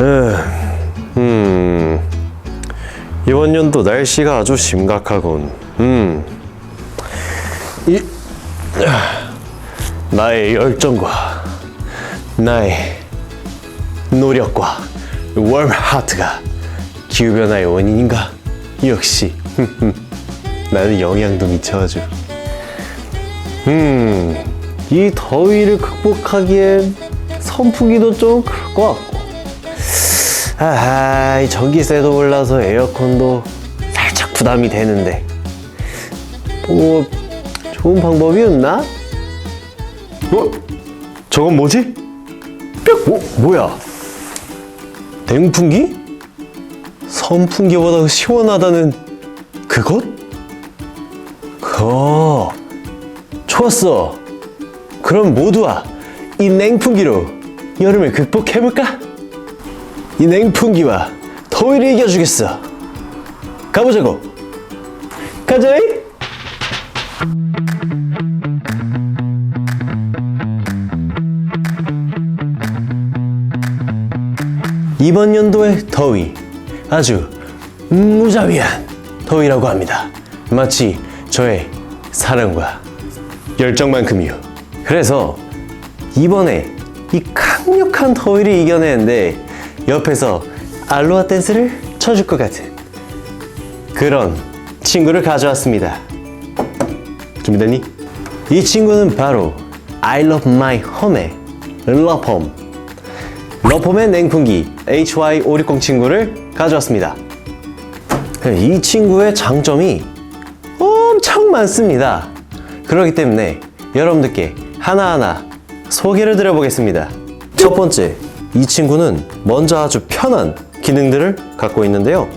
음, 이번 연도 날씨가 아주 심각하군. 음, 이, 아, 나의 열정과 나의 노력과 웜 하트가 기후 변화의 원인인가? 역시 나는 영양도 미쳐가지고. 음, 이 더위를 극복하기엔 선풍기도 좀 그럴 것 같고. 아하, 이 전기세도 올라서 에어컨도 살짝 부담이 되는데. 뭐, 좋은 방법이 없나? 어? 저건 뭐지? 뿅! 어, 뭐야? 냉풍기? 선풍기보다 시원하다는 그것? 그거 좋았어. 그럼 모두와 이 냉풍기로 여름을 극복해볼까? 이 냉풍기와 더위를 이겨주겠어. 가보자고. 가자이. 이번 연도의 더위 아주 무자비한 더위라고 합니다. 마치 저의 사랑과 열정만큼이요. 그래서 이번에 이 강력한 더위를 이겨내는데 옆에서 알로하 댄스를 쳐줄 것 같은 그런 친구를 가져왔습니다. 준비됐니? 이 친구는 바로 I love my home의 러폼 러폼의 냉풍기 HY560 친구를 가져왔습니다. 이 친구의 장점이 엄청 많습니다. 그렇기 때문에 여러분들께 하나하나 소개를 드려보겠습니다. 첫 번째, 이 친구는 먼저 아주 편한 기능들을 갖고 있는데요.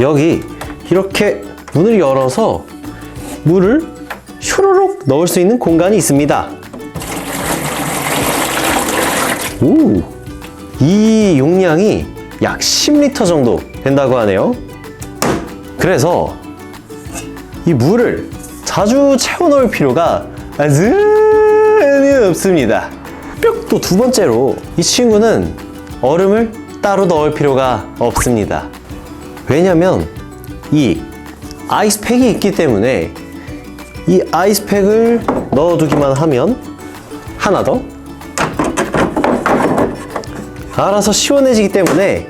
여기 이렇게 문을 열어서 물을 슈르륵 넣을 수 있는 공간이 있습니다. 오, 이 용량이 약 10리터 정도 된다고 하네요. 그래서 이 물을 자주 채워 넣을 필요가 전혀 없습니다. 뿅! 또 두 번째로 이 친구는 얼음을 따로 넣을 필요가 없습니다. 왜냐면 이 아이스팩이 있기 때문에 이 아이스팩을 넣어두기만 하면 하나 더 알아서 시원해지기 때문에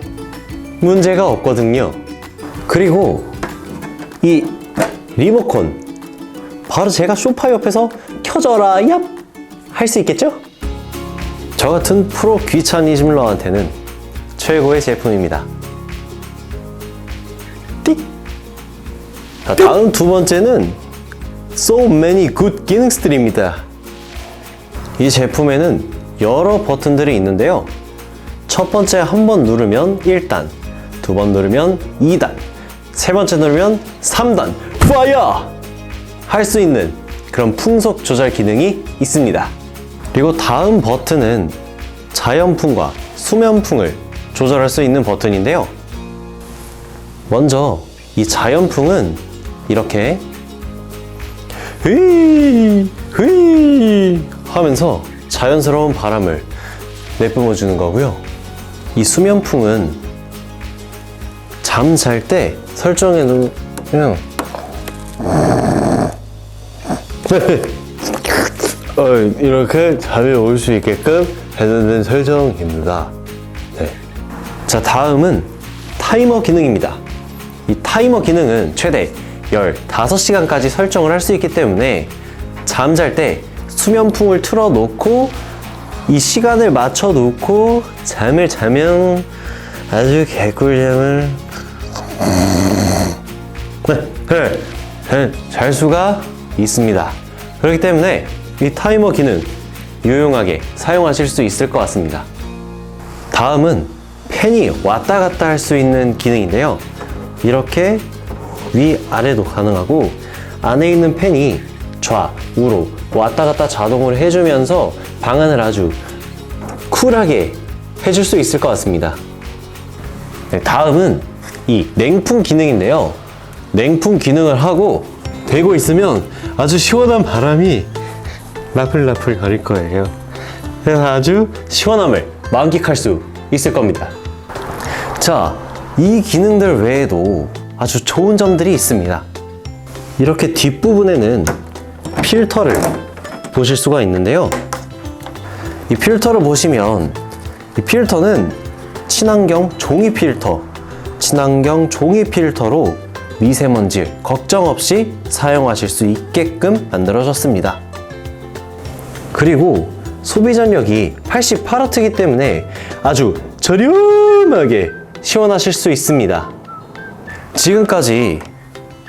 문제가 없거든요. 그리고 이 리모컨 바로 제가 소파 옆에서 켜져라 얍 할 수 있겠죠? 저 같은 프로 귀차니즘러한테는 최고의 제품입니다. 띡. 자, 다음 두 번째는 So many good 기능스들입니다. 이 제품에는 여러 버튼들이 있는데요. 첫 번째 한 번 누르면 1단, 두 번 누르면 2단, 세 번째 누르면 3단, 파이어! 할 수 있는 그런 풍속 조절 기능이 있습니다. 그리고 다음 버튼은 자연풍과 수면풍을 조절할 수 있는 버튼인데요. 먼저 이 자연풍은 이렇게 흐이 흐이 하면서 자연스러운 바람을 내뿜어 주는 거고요. 이 수면풍은 잠 잘 때 설정해 놓으면 어, 이렇게 잠이 올 수 있게끔 해놓는 설정입니다. 네. 자, 다음은 타이머 기능입니다. 이 타이머 기능은 최대 15시간까지 설정을 할 수 있기 때문에 잠잘 때 수면풍을 틀어 놓고 이 시간을 맞춰 놓고 잠을 자면 아주 개꿀잠을 네, 네, 잘 수가 있습니다. 그렇기 때문에 이 타이머 기능 유용하게 사용하실 수 있을 것 같습니다. 다음은 펜이 왔다 갔다 할 수 있는 기능인데요. 이렇게 위 아래도 가능하고 안에 있는 펜이 좌우로 왔다 갔다 자동으로 해주면서 방안을 아주 쿨하게 해줄 수 있을 것 같습니다. 네, 다음은 이 냉풍 기능인데요. 냉풍 기능을 하고 되고 있으면 아주 시원한 바람이 라플라플 거릴 거예요. 그래서 아주 시원함을 만끽할 수 있을 겁니다. 자, 이 기능들 외에도 아주 좋은 점들이 있습니다. 이렇게 뒷부분에는 필터를 보실 수가 있는데요. 이 필터를 보시면 이 필터는 친환경 종이 필터, 친환경 종이 필터로 미세먼지 걱정 없이 사용하실 수 있게끔 만들어졌습니다. 그리고 소비 전력이 88W이기 때문에 아주 저렴하게 시원하실 수 있습니다. 지금까지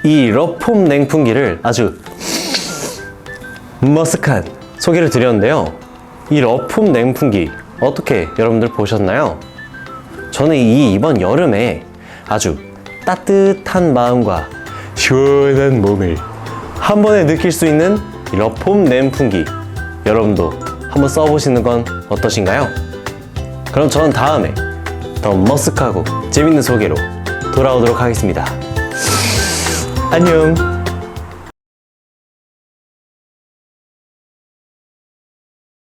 이 러폼 냉풍기를 아주 머쓱한 소개를 드렸는데요. 이 러폼 냉풍기 어떻게 여러분들 보셨나요? 저는 이 이번 여름에 아주 따뜻한 마음과 시원한 몸을 한 번에 느낄 수 있는 이 러폼 냉풍기 여러분도 한번 써보시는 건 어떠신가요? 그럼 저는 다음에 더 머쓱하고 재밌는 소개로 돌아오도록 하겠습니다. 안녕!